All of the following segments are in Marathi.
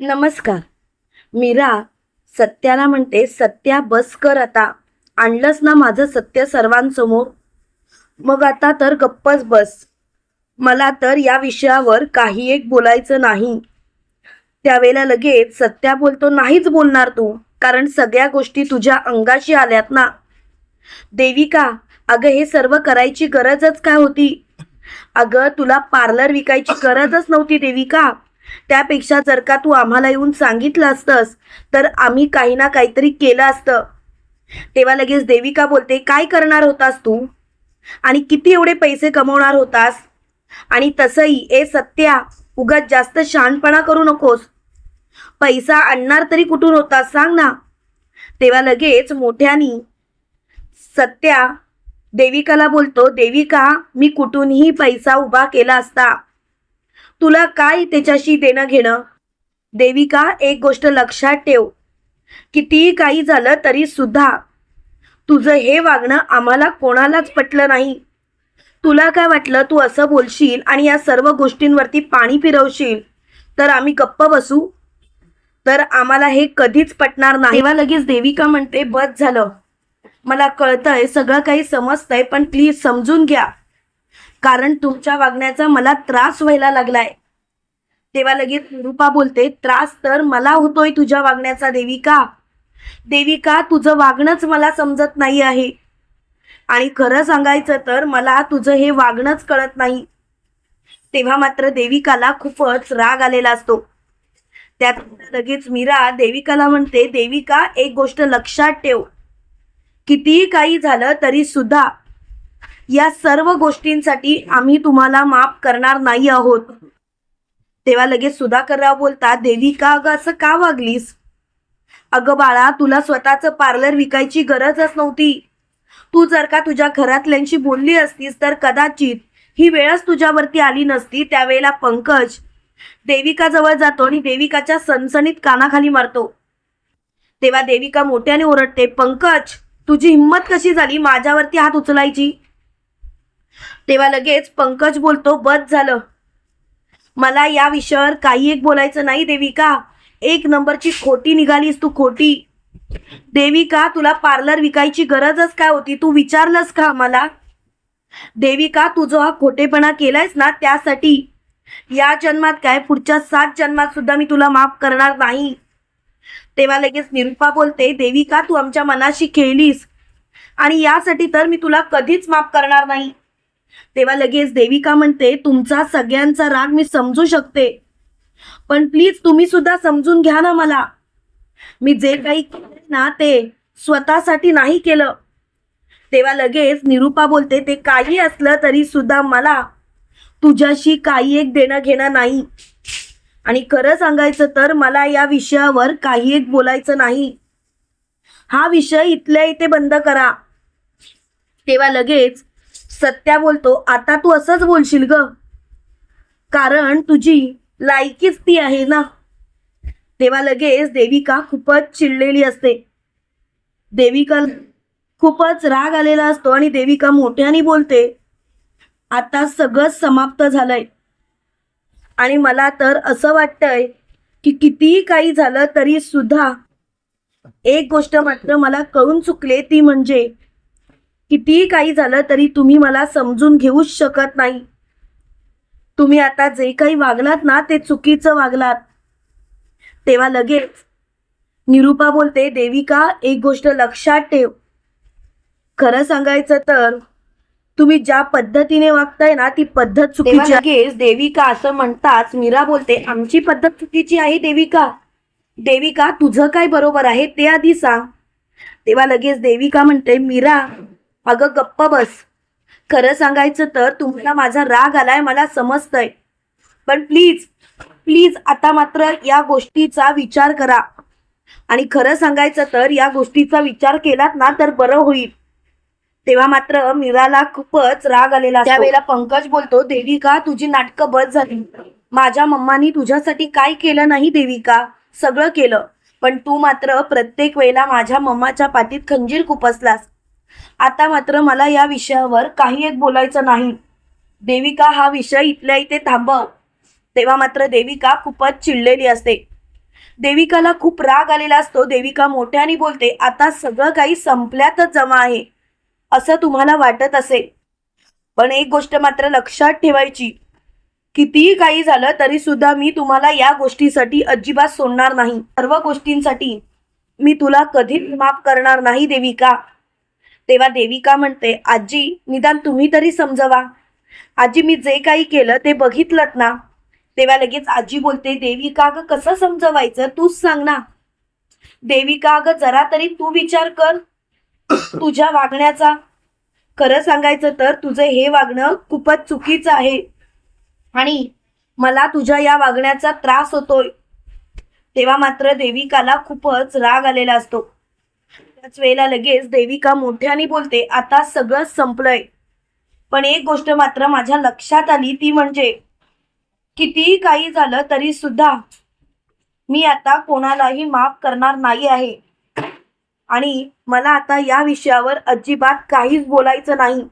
नमस्कार. मीरा सत्याला म्हणते सत्या बस कर आता. आणलंच ना माझं सत्य सर्वांसमोर? मग आता तर गप्पच बस. मला तर या विषयावर काही एक बोलायचं नाही. त्यावेळेला लगेच सत्या बोलतो नाहीच बोलणार तू कारण सगळ्या गोष्टी तुझ्या अंगाशी आल्यात ना. देविका अगं हे सर्व करायची गरजच काय होती? अगं तुला पार्लर विकायची गरजच नव्हती देविका. त्यापेक्षा जर का तू आम्हाला येऊन सांगितलं असतंस तर आम्ही काही ना काहीतरी केलं असतं. तेव्हा लगेच देविका बोलते काय करणार होतास तू? आणि किती एवढे पैसे कमवणार होतास? आणि तसंही ए सत्या उगाच जास्त शहाणपणा करू नकोस. पैसा आणणार तरी कुठून होतास सांग ना. तेव्हा लगेच मोठ्यानी सत्या देविकाला बोलतो देविका मी कुठूनही पैसा उभा केला असता तुला काय त्याच्याशी देणं घेणं? देविका एक गोष्ट लक्षात ठेव. कितीही काही झालं तरी सुद्धा. तुझं हे वागणं आम्हाला कोणालाच पटलं नाही. तुला काय वाटलं तू असं बोलशील आणि या सर्व गोष्टींवरती पाणी फिरवशील? तर आम्ही गप्प बसू. तर आम्हाला हे कधीच पटणार नाही. तेव्हा लगेच देविका म्हणते बस झालं. मला कळतंय सगळं काही समजतंय पण प्लीज समजून घ्या. कारण तुमच्या वागण्याचा मला त्रास व्हायला लागलाय. तेव्हा लगेच निरूपा बोलते त्रास तर मला होतोय तुझ्या वागण्याचा देविका. देविका तुझं वागणंच मला समजत नाही आहे. आणि खरं सांगायचं तर मला तुझं हे वागणंच कळत नाही. तेव्हा मात्र देविकाला खूपच राग आलेला असतो. त्यात लगेच मीरा देविकाला म्हणते देविका एक गोष्ट लक्षात ठेव. कितीही काही झालं तरी सुद्धा या सर्व गोष्टींसाठी आम्ही तुम्हाला माफ करणार नाही आहोत. तेव्हा लगेच सुधाकरराव बोलतात देविका अगं असं का वागलीस? अगं बाळा तुला स्वतःचं पार्लर विकायची गरजच नव्हती. तू जर का तुझ्या घरातल्यांशी बोलली असतीस तर कदाचित ही वेळच तुझ्यावरती आली नसती त्यावेळेला पंकज देविका जवळ जातो आणि देविकाच्या सणसणीत कानाखाली मारतो. तेव्हा देविका मोठ्याने ओरडते पंकज तुझी हिंमत कशी झाली माझ्यावरती हात उचलायची? तेव्हा लगेच पंकज बोलतो बस झालं. मला या विषयावर काही एक बोलायचं नाही देविका. एक नंबरची खोटी निघालीस तू खोटी. देविका तुला पार्लर विकायची गरजच काय होती? तू विचारलंस का मला देविका तू जो हा खोटेपणा केलायस ना त्यासाठी. या जन्मात काय? पुढच्या सात जन्मात सुद्धा मी तुला माफ करणार नाही. तेव्हा लगेच निरुपा बोलते देविका तू आमच्या मनाशी खेळलीस. आणि यासाठी तर मी तुला कधीच माफ करणार नाही. तेव्हा लगेच देविका म्हणते तुमचा सगळ्यांचा राग मी समजू शकते. पण प्लीज तुम्ही सुद्धा समजून घ्या ना मला. मी जे काही केलं ना ते स्वतःसाठी नाही केलं. तेव्हा लगेच निरूपा बोलते ते काही असलं तरी सुद्धा मला तुझ्याशी काही एक देणं घेणं नाही. आणि खरं सांगायचं तर मला या विषयावर काही एक बोलायचं नाही. हा विषय इथल्या इथे बंद करा. तेव्हा लगेच सत्या बोलतो आता तू असंच बोलशील ग. कारण तुझी लायकीच ती आहे ना. तेव्हा लगेच देविका खूपच चिडलेली असते. देविका खूपच राग आलेला असतो आणि देविका मोठ्याने बोलते आता सगळं समाप्त झालंय. आणि मला तर असं वाटतंय की कितीही काही झालं तरी सुद्धा एक गोष्ट मात्र मला कळून चुकले ती म्हणजे कितीही काही झालं तरी तुम्ही मला समजून घेऊच शकत नाही. तुम्ही आता जे काही वागलात ना ते चुकीचं वागलात. तेव्हा लगेच निरूपा बोलते देविका एक गोष्ट लक्षात ठेव. खरं सांगायचं तर तुम्ही ज्या पद्धतीने वागताय ना ती पद्धत चुकीची लगेच देविका असं म्हणताच मीरा बोलते आमची पद्धत चुकीची आहे देविका. देविका तुझं काय बरोबर आहे ते आधी सांग. तेव्हा लगेच देविका म्हणते मीरा अगं गप्प बस. खरं सांगायचं तर तुम्हाला माझा राग आलाय मला समजतंय. पण प्लीज प्लीज आता मात्र या गोष्टीचा विचार करा. आणि खरं सांगायचं तर या गोष्टीचा विचार केलात ना तर बरं होईल. तेव्हा मात्र मीराला खूपच राग आलेला त्यावेळेला पंकज बोलतो देविका तुझी नाटकं बस झाली. माझ्या मम्मानी तुझ्यासाठी काय केलं नाही देविका? सगळं केलं. पण तू मात्र प्रत्येक वेळेला माझ्या मम्माच्या पाठीत खंजीर खुपसलास आता मात्र मला या विषयावर काही एक बोलायचं नाही. देविका हा विषय इथल्या इथे थांबव. तेव्हा मात्र देविका खूपच चिडलेली असते. देविकाला खूप राग आलेला असतो. देविका मोठ्याने बोलते आता सगळं काही संपल्यातच जमा आहे. असं तुम्हाला वाटत असेल. पण एक गोष्ट मात्र लक्षात ठेवायची. कितीही काही झालं तरी सुद्धा मी तुम्हाला या गोष्टीसाठी अजिबात सोडणार नाही. सर्व गोष्टींसाठी मी तुला कधीच माफ करणार नाही देविका. तेव्हा देविका म्हणते आजी निदान तुम्ही तरी समजवा. आजी मी जे काही केलं ते बघितलं ना. तेव्हा लगेच आजी बोलते देविका ग कसं समजवायचं? तूच सांग ना. देविका ग जरा तरी तू विचार कर. तुझ्या वागण्याचा. खरं सांगायचं तर तुझं हे वागणं खूपच चुकीचं आहे. आणि मला तुझ्या या वागण्याचा त्रास होतोय. तेव्हा मात्र देविकाला खूपच राग आलेला असतो. त्याच वेळेला लगेच देविका मोठ्याने बोलते आता सगळं संपलंय. पण एक गोष्ट मात्र माझ्या लक्षात आली ती म्हणजे कितीही काही झालं तरी सुद्धा मी आता कोणालाही माफ करणार नाही आहे. आणि मला आता या विषयावर अजिबात काहीच बोलायचं नाही.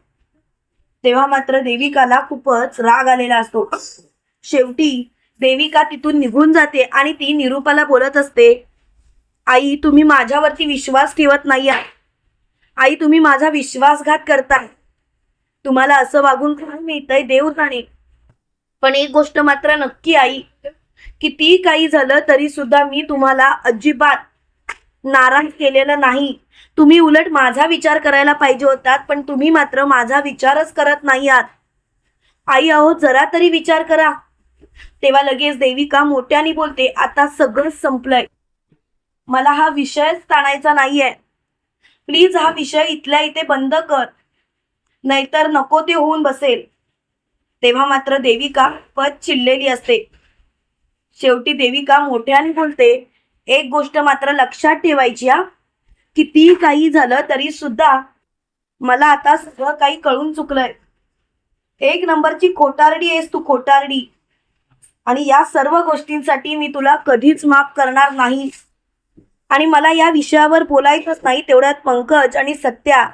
तेव्हा मात्र देविकाला खूपच राग आलेला असतो. शेवटी देविका तिथून निघून जाते आणि ती निरूपाला बोलत असते आई तुम्ही माझ्यावरती विश्वास ठेवत नाही आहात. आई तुम्ही माझा विश्वासघात करताय. तुम्हाला असं वागून काय मिळतंय देव जाणे. पण एक गोष्ट मात्र नक्की आई कितीही काही झालं तरी सुद्धा मी तुम्हाला अजिबात नाराज केलेलं नाही. तुम्ही उलट माझा विचार करायला पाहिजे होतात पण तुम्ही मात्र माझा विचारच करत नाही आहात. आई अहो जरा तरी विचार करा. तेव्हा लगेच देविका मोठ्याने बोलते आता सगळं संपलंय. मला हा विषयच ताणायचा नाहीये. प्लीज हा विषय इथल्या इथे बंद कर. नाहीतर नको ते होऊन बसेल. तेव्हा मात्र देविका पद चिडलेली असते. शेवटी देविका मोठ्याने बोलते एक गोष्ट मात्र लक्षात ठेवायची हा. कितीही काही झालं तरी सुद्धा मला आता सगळं काही कळून चुकलंय. एक नंबरची खोटारडी आहेस तू खोटारडी. आणि या सर्व गोष्टींसाठी मी तुला कधीच माफ करणार नाही. आणि मला या विषयावर बोलायचंच नाही तेवढ्यात पंकज आणि सत्या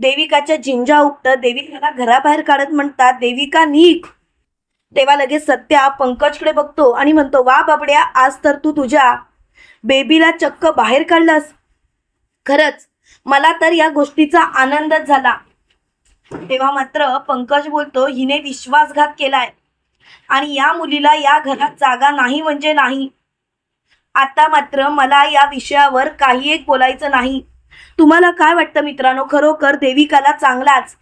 देविकाच्या झिंजा उठत देविकाला घराबाहेर काढत म्हणतात देविका निघ. तेव्हा लगेच सत्या पंकजकडे बघतो आणि म्हणतो वा बाबड्या आज तर तू तुझ्या बेबीला चक्क बाहेर काढलास. खरंच मला तर या गोष्टीचा आनंदच झाला. तेव्हा मात्र पंकज बोलतो हिने विश्वासघात केलाय आणि या मुलीला या घरात जागा नाही म्हणजे नाही. आता मात्र मला या विषयावर काही एक बोलायचं नाही. तुम्हाला काय वाटतं मित्रांनो? खरोखर देविकाला चांगलाच.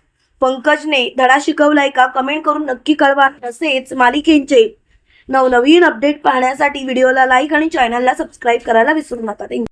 पंकजने धडा शिकवलाय का? कमेंट करून नक्की कळवा. तसेच मालिकेंचे नवनवीन अपडेट पाहण्यासाठी व्हिडिओला लाईक आणि चॅनलला सबस्क्राईब करायला विसरू नका. थँक्यू